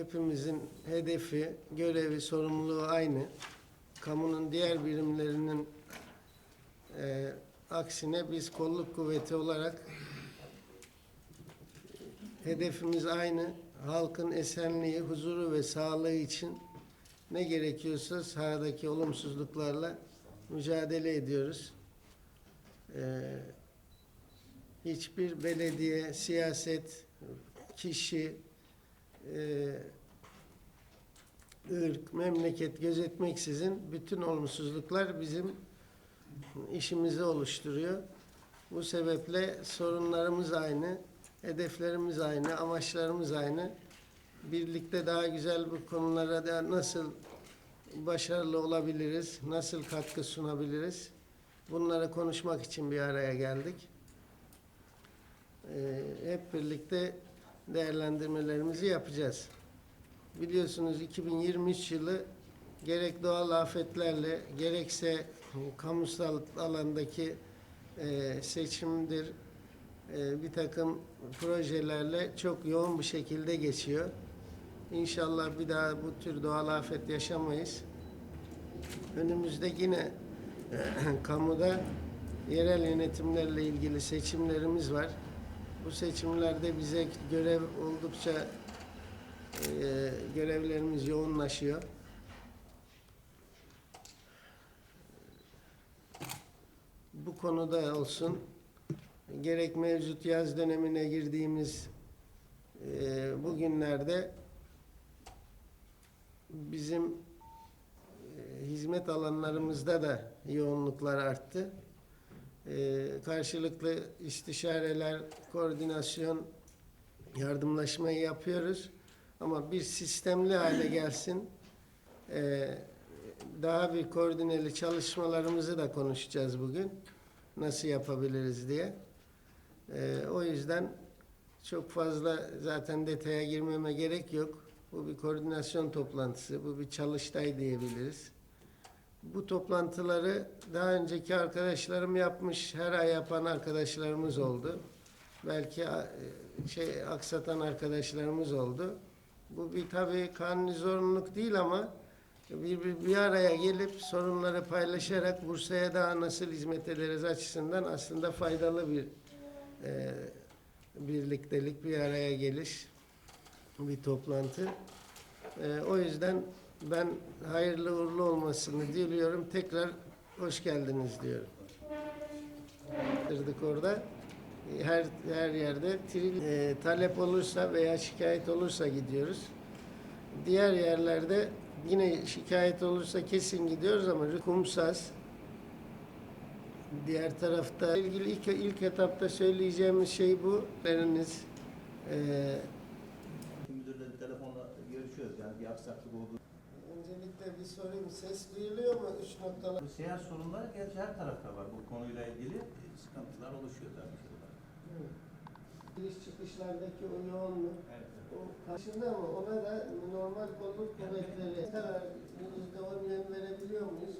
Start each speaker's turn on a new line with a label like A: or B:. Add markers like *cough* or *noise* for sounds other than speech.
A: hepimizin hedefi, görevi, sorumluluğu aynı. Kamunun diğer birimlerinin e, aksine biz kolluk kuvveti olarak hedefimiz aynı. Halkın esenliği, huzuru ve sağlığı için ne gerekiyorsa sahadaki olumsuzluklarla mücadele ediyoruz. Ee, hiçbir belediye, siyaset, kişi, e, ırk, memleket gözetmeksizin bütün olumsuzluklar bizim işimizi oluşturuyor. Bu sebeple sorunlarımız aynı, hedeflerimiz aynı, amaçlarımız aynı. Birlikte daha güzel bu konulara da nasıl başarılı olabiliriz, nasıl katkı sunabiliriz? Bunları konuşmak için bir araya geldik. Ee, hep birlikte değerlendirmelerimizi yapacağız. Biliyorsunuz 2023 yılı gerek doğal afetlerle gerekse kamusal alandaki e, seçimdir, e, bir takım projelerle çok yoğun bir şekilde geçiyor. İnşallah bir daha bu tür doğal afet yaşamayız. Önümüzde yine *clears throat* kamuda yerel yönetimlerle ilgili seçimlerimiz var. Bu seçimlerde bize görev oldukça e, görevlerimiz yoğunlaşıyor. Bu konuda olsun gerek mevcut yaz dönemine girdiğimiz e, bugünlerde bizim e, hizmet alanlarımızda da yoğunluklar arttı. E, karşılıklı istişareler, koordinasyon, yardımlaşmayı yapıyoruz. Ama bir sistemli hale gelsin. E, daha bir koordineli çalışmalarımızı da konuşacağız bugün. Nasıl yapabiliriz diye. E, o yüzden çok fazla zaten detaya girmeme gerek yok. Bu bir koordinasyon toplantısı, bu bir çalıştay diyebiliriz. Bu toplantıları daha önceki arkadaşlarım yapmış, her ay yapan arkadaşlarımız oldu. Belki şey aksatan arkadaşlarımız oldu. Bu bir tabii kanuni zorunluluk değil ama bir, bir, bir araya gelip sorunları paylaşarak Bursa'ya daha nasıl hizmet ederiz açısından aslında faydalı bir e, birliktelik, bir araya geliş, bir toplantı. E, o yüzden ben hayırlı uğurlu olmasını diliyorum. Tekrar hoş geldiniz diyorum. Bitirdik orada. Her her yerde tril, e, talep olursa veya şikayet olursa gidiyoruz. Diğer yerlerde yine şikayet olursa kesin gidiyoruz ama kumsaz. Diğer tarafta ilgili ilk, ilk etapta söyleyeceğimiz şey bu. Veriniz. E,
B: Müdürle telefonla görüşüyoruz yani bir aksaklık oldu.
A: Öncelikle bir sorayım. Ses duyuluyor mu? Üç noktalar.
B: Seyahat sorunları gerçi her tarafta var bu konuyla ilgili e, sıkıntılar oluşuyor tabii ki.
A: Giriş çıkışlardaki o yoğunluk.
B: Evet.
A: O karşında ama ona da normal kolluk kuvvetleri karar yüzde on yön verebiliyor muyuz?